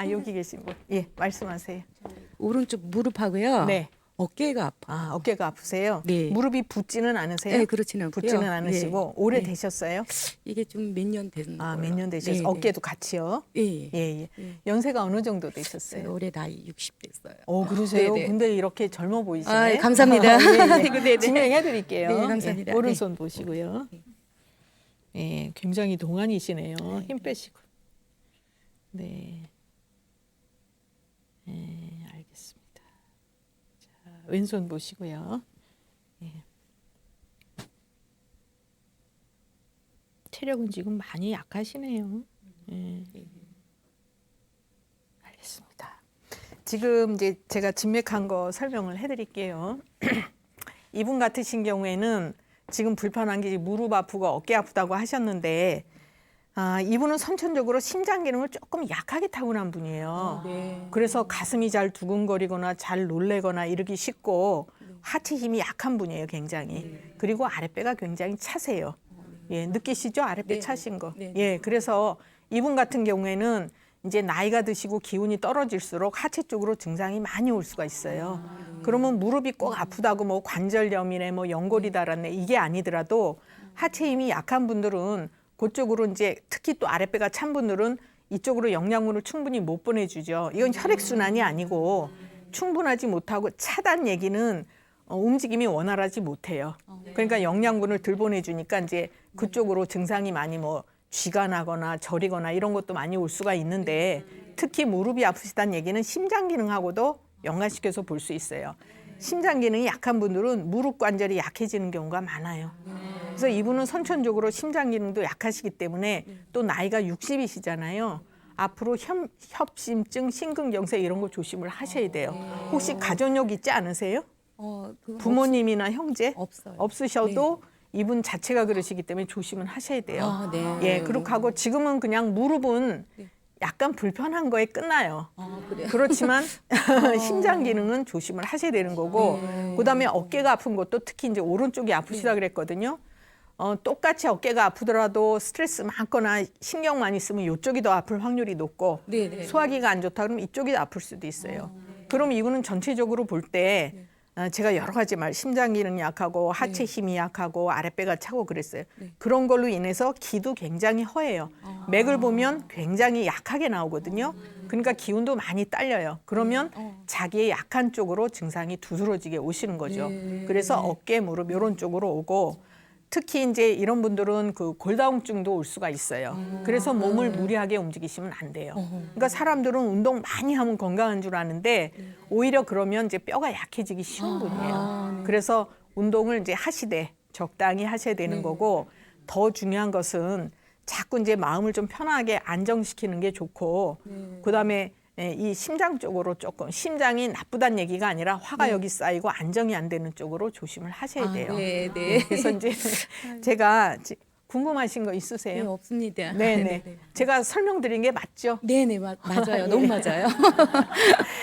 아 여기 계신 분. 예, 말씀하세요. 오른쪽 무릎하고요. 네. 어깨가 아파. 아 어깨가 아프세요? 네. 무릎이 붓지는 않으세요? 네, 그렇지는 않고요. 붓지는 않으시고 네. 오래 네. 되셨어요? 이게 좀 몇년된 거예요. 아몇년 되셨어요? 네, 네. 어깨도 같이요? 예, 예. 예, 예. 예. 연세가 어느 정도 되셨어요? 올해 나이 60 됐어요. 어 그러세요? 네, 네. 근데 이렇게 젊어 보이시네. 아, 감사합니다. 예, 예. 네, 네. 진행해 드릴게요. 네, 감사합니다. 예, 오른손 보시고요. 예, 굉장히 동안이시네요. 힘 빼시고. 네. 예, 알겠습니다. 자, 왼손 보시고요. 예. 체력은 지금 많이 약하시네요. 예. 알겠습니다. 지금 이제 제가 진맥한 거 설명을 해드릴게요. 이분 같으신 경우에는 지금 불편한 게 무릎 아프고 어깨 아프다고 하셨는데 아, 이분은 선천적으로 심장 기능을 조금 약하게 타고난 분이에요. 네. 그래서 가슴이 잘 두근거리거나 잘 놀래거나 이러기 쉽고 하체 힘이 약한 분이에요, 굉장히. 그리고 아랫배가 굉장히 차세요. 예, 느끼시죠? 아랫배 네. 차신 거. 네. 예, 그래서 이분 같은 경우에는 이제 나이가 드시고 기운이 떨어질수록 하체 쪽으로 증상이 많이 올 수가 있어요. 그러면 무릎이 꼭 아프다고 뭐 관절염이네 뭐 연골이 달았네 이게 아니더라도 하체 힘이 약한 분들은 그쪽으로 이제 특히 또 아랫배가 찬 분들은 이쪽으로 영양분을 충분히 못 보내주죠. 이건 혈액 순환이 아니고 충분하지 못하고 차단 얘기는 어, 움직임이 원활하지 못해요. 그러니까 영양분을 덜 보내주니까 이제 그쪽으로 증상이 많이 뭐 쥐가 나거나 저리거나 이런 것도 많이 올 수가 있는데 특히 무릎이 아프시다는 얘기는 심장 기능하고도 연관시켜서 볼 수 있어요. 심장 기능이 약한 분들은 무릎 관절이 약해지는 경우가 많아요. 그래서 이분은 선천적으로 심장 기능도 약하시기 때문에 또 나이가 60이시잖아요. 앞으로 협, 협심증, 심근경색 이런 거 조심을 하셔야 돼요. 혹시 가족력 있지 않으세요? 어, 그건 부모님이나 형제 없, 없어요. 없으셔도 이분 자체가 그러시기 때문에 조심은 하셔야 돼요. 아, 네. 예, 그렇게 하고 지금은 그냥 무릎은 네. 약간 불편한 거에 끝나요. 아, 그래요. 그렇지만 심장 기능은 조심을 하셔야 되는 거고 네. 그다음에 어깨가 아픈 것도 특히 이제 오른쪽이 아프시다 그랬거든요. 어, 똑같이 어깨가 아프더라도 스트레스 많거나 신경 많이 쓰면 이쪽이 더 아플 확률이 높고 네, 네. 소화기가 안 좋다 그러면 이쪽이 아플 수도 있어요. 그럼 이분은 전체적으로 볼때 네. 어, 제가 여러 가지 말 심장 기능이 약하고 하체 힘이 약하고 아랫배가 차고 그랬어요. 그런 걸로 인해서 기도 굉장히 허해요. 맥을 보면 굉장히 약하게 나오거든요. 그러니까 기운도 많이 딸려요. 그러면 자기의 약한 쪽으로 증상이 두드러지게 오시는 거죠. 그래서 어깨, 무릎 이런 쪽으로 오고 특히 이제 이런 분들은 그 골다공증도 올 수가 있어요. 그래서 몸을 무리하게 움직이시면 안 돼요. 그러니까 사람들은 운동 많이 하면 건강한 줄 아는데 오히려 그러면 이제 뼈가 약해지기 쉬운 분이에요. 그래서 운동을 이제 하시되 적당히 하셔야 되는 거고 더 중요한 것은 자꾸 이제 마음을 좀 편하게 안정시키는 게 좋고 그다음에 예, 이 심장 쪽으로 조금 심장이 나쁘다는 얘기가 아니라 화가 여기 쌓이고 안정이 안 되는 쪽으로 조심을 하셔야 아, 돼요. 네, 네. 그래서 이제 제가 지- 궁금하신 거 네, 있으세요? 없습니다. 네네. 제가 설명드린 게 맞죠? 네, 네, 맞, 맞아요. 예. 너무 맞아요.